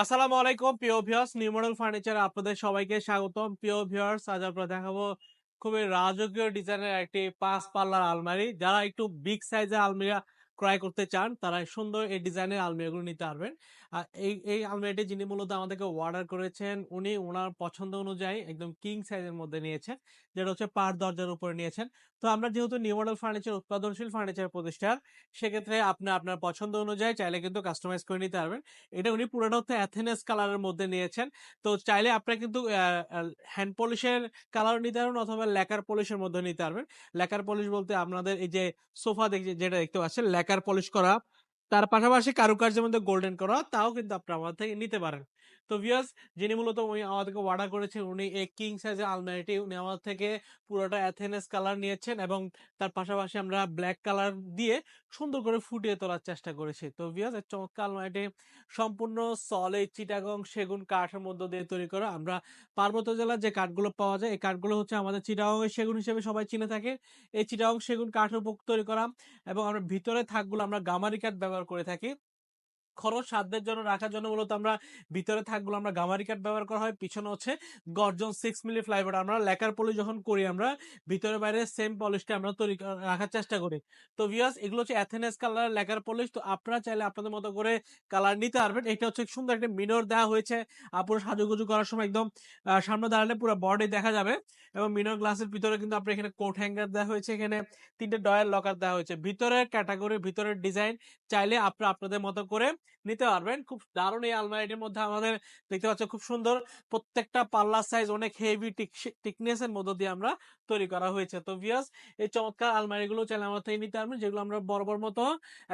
আসসালামু আলাইকুম, প্রিয় ভিউয়ার্স নিউ মডেল ফার্নিচার আপনাদের সবাইকে স্বাগতম। প্রিয় ভিউয়ার্স আজ আমরা দেখাবো খুবই রাজকীয় ডিজাইনের একটি পাঁচ পাল্লার আলমারি। যারা একটু বিগ সাইজের আলমিরা ক্রয় করতে চান, তারা সুন্দর এই ডিজাইনের আলমিরাগুলো নিতে পারবেন। এই এই আলমারিটি যিনি মূলত আমাদেরকে অর্ডার করেছেন, উনি ওনার পছন্দ অনুযায়ী একদম কিং সাইজের মধ্যে নিয়েছেন, যেটা হচ্ছে পার দরজার উপরে নিয়েছেন। তো আমরা যেহেতু নিউ মডেল ফার্নিচার, উৎপাদনশীল ফার্নিচার প্রতিষ্ঠান সেক্ষেত্রে আপনি, আপনার পছন্দ অনুযায়ী চাইলে কিন্তু কাস্টমাইজ করে নিতে পারবেন। এটা উনি পুরোটা হচ্ছে অ্যাথেনেস কালারের মধ্যে নিয়েছেন। তো চাইলে আপনারা কিন্তু হ্যান্ড পলিশের কালার নিতে পারবেন অথবা লেকার পলিশের মধ্যে নিতে পারবেন। লেকার পলিশ বলতে আপনাদের এই যে সোফা দেখছে যেটা দেখতে পাচ্ছেন লেকার পলিশ করা তার পাশাপাশি কারুকার্যের মধ্যে গোল্ডেন করা তাও কিন্তু আপনারা আমাদের থেকে নিতে পারেন। তো ভিউয়ার্স যিনি মূলত উনি আমাদেরকে অর্ডার করেছেন, উনি এই কিং সাইজের আলমারিটি উনি আমাদের থেকে পুরোটা অ্যাথেনেস কালার নিয়েছেন এবং তার পাশাপাশি আমরা ব্ল্যাক কালার দিয়ে সুন্দর করে ফুটিয়ে তোলার চেষ্টা করেছি। তো ভিউয়ার্স এই চমৎকার আলমারিটি সম্পূর্ণ সলিড চিটাগং সেগুন কাঠের মধ্য দিয়ে তৈরি করা। আমরা পার্বত্য জেলার যে কাঠগুলো পাওয়া যায়, এই কাঠগুলো হচ্ছে আমাদের চিটাগংয়ের সেগুন হিসেবে সবাই চিনে থাকে। এই চিটাগং সেগুন কাঠের উপর তৈরি করা এবং আমরা ভিতরে থাকগুলো আমরা গামারি কাঠ ব্যবহার করে থাকি। খরচ সাধ্যের জন্য রাখার জন্য মূলত আমরা ভিতরে থাকগুলো আমরা গামারি কাঠ ব্যবহার করা হয়, পিছনে হচ্ছে গর্জন সিক্স মিলি ফ্লাইবোর্ড আমরা লেকার পলিশ যখন করি আমরা, ভিতরে বাইরে সেম পলিশটা আমরা তৈরি রাখার চেষ্টা করি। তো ভিউয়ার্স এগুলো হচ্ছে অ্যাথেনেস কালার লেকার পলিশ তো আপনারা চাইলে আপনাদের মতো করে কালার নিতে পারবেন। এটা হচ্ছে সুন্দর একটা মিনর দেওয়া হয়েছে। আপুর সাজুগুজু করার সময় একদম সামনে দাঁড়ালে পুরো বডি দেখা যাবে এবং মিনর গ্লাসের ভিতরে কিন্তু আপনার এখানে কোট হ্যাঙ্গার দেওয়া হয়েছে, এখানে তিনটে ডয়ার লকার দেওয়া হয়েছে। ভিতরের ক্যাটাগরি ভিতরের ডিজাইন চাইলে আপনারা আপনাদের মতো করে নিতে পারবেন। খুব দারুণ এই আলমারিটির মধ্যে আমাদের দেখতে পাচ্ছেন খুব সুন্দর প্রত্যেকটা পাল্লা সাইজ অনেক হেভি টিকনেস এর মধ্য দিয়ে আমরা তৈরি করা হয়েছে। তো ভিয়াস এই চমৎকার আলমারিগুলো চাইলে আমার থেকে নিতে পারবেন, যেগুলো আমরা বরাবর মতো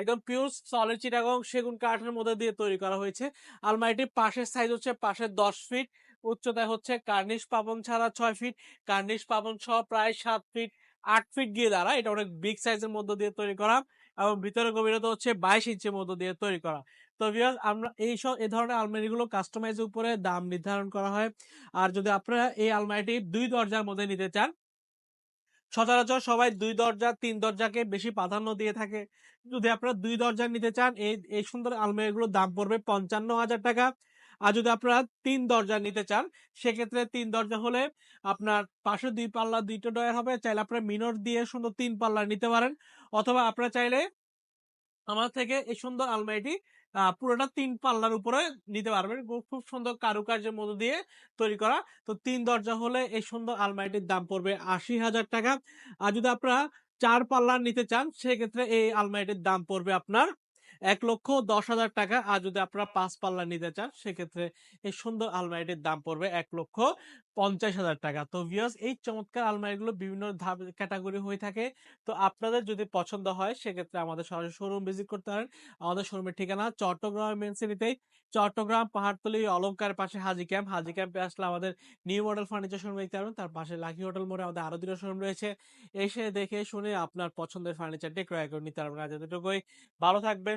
একদম পিওর সলিড চিটাগং সেগুন কাঠের মধ্যে দিয়ে তৈরি করা হয়েছে। আলমারিটির পাশের সাইজ হচ্ছে পাশে দশ ফিট উচ্চতায় হচ্ছে কার্নিশ পাবন ছাড়া ছয় ফিট কার্নিশ পাবন সহ প্রায় সাত ফিট আট ফিট গিয়ে দাঁড়া এটা অনেক বিগ সাইজের মধ্য দিয়ে তৈরি করা। এবং ভিতরে গভীরতা হচ্ছে বাইশ ইঞ্চির মধ্য দিয়ে তৈরি করা। তো ভিউয়ার্স আমরা এই সব এই ধরনের আলমারিগুলো কাস্টমাইজের উপরে দাম নির্ধারণ করা হয়। আর যদি আপনারা এই আলমারিটি দুই দরজার মধ্যে নিতে চান, সচরাচর সবাই দুই দরজা, তিন দরজাকে বেশি প্রাধান্য দিয়ে থাকে। যদি আপনারা দুই দরজা নিতে চান, এই এই সুন্দর আলমারিগুলোর দাম পড়বে পঞ্চান্ন হাজার টাকা। আর যদি আপনারা তিন দরজা নিতে চান, সেক্ষেত্রে তিন দরজা হলে আপনার পাশে দুই পাল্লা দুইটা ডয়ার হবে। চাইলে আপনারা মিনর দিয়ে সুন্দর তিন পাল্লা নিতে পারেন। অথবা আপনারা চাইলে আমার থেকে এই সুন্দর আলমারিটি পুরোটা তিন পাল্লার উপরে নিতে পারবেন। খুব সুন্দর কারুকার্যের মধ্য দিয়ে তৈরি করা। তো তিন দরজা হলে এই সুন্দর আলমারিটির দাম পড়বে আশি হাজার টাকা। আর যদি আপনারা চার পাল্লার নিতে চান, সেক্ষেত্রে এই আলমারিটির দাম পড়বে আপনার এক লক্ষ দশ হাজার টাকা। আর যদি আপনারা পাঁচ পাল্লা নিতে চান, সেক্ষেত্রে এই সুন্দর আলমারিটির দাম পড়বে এক লক্ষ পঞ্চাশ হাজার টাকা। তো ভিউয়ার্স এই চমৎকার আলমারিগুলো বিভিন্ন ধাপ ক্যাটাগরি হয়ে থাকে। তো আপনাদের যদি পছন্দ হয়, সেক্ষেত্রে আমাদের সরাসরি শোরুম ভিজিট করতে পারেন। আমাদের শোরুমের ঠিকানা চট্টগ্রাম মেন সিটিতেই চট্টগ্রাম, পাহাড়তলি, অলংকার পাশে হাজি ক্যাম্প হাজি ক্যাম্পে আসলে আমাদের নিউ মডেল ফার্নিচার শোরুম দেখতে পারবেন। তার পাশে লাকি হোটেল মোড়ে আমাদের আরও দুটো শোরুম রয়েছে। এসে দেখে শুনে আপনার পছন্দের ফার্নিচারটি ক্রয় করে নিতে পারবেন। আজ এতটুকুই ভালো থাকবেন